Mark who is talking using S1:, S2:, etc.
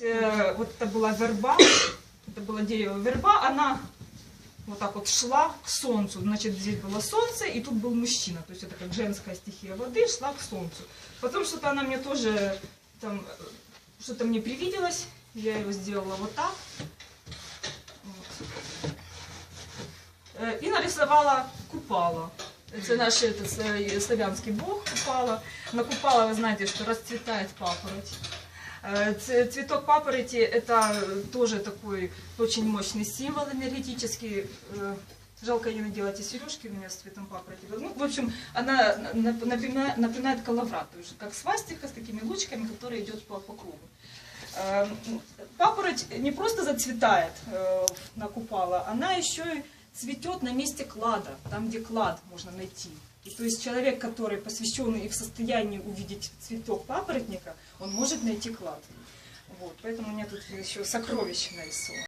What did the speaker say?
S1: Э, Вот это была верба, это было дерево верба, она вот так вот шла к солнцу. Значит, здесь было солнце, и тут был мужчина. То есть это как женская стихия воды шла к солнцу. Потом что-то она мне тоже там что-то мне привиделось. Я его сделала вот так. Вот. Э, И нарисовала купала. Это наш этот, э, славянский бог купала. На купала вы знаете, что расцветает папороть. Э, Цветок папороти это тоже такой очень мощный символ энергетический. Э, Жалко, я не надела эти сережки у меня с цветом папороти. Ну, в общем, она нап- напоминает, напоминает коловрат, то есть как свастика с такими лучками, которая идет по, по кругу. Э, Папороть не просто зацветает э, на купала, она еще и цветет на месте клада, там, где клад можно найти. И то есть человек, который посвященный и в состоянии увидеть цветок папоротника, он может найти клад. Вот, поэтому у меня тут еще сокровище нарисовано.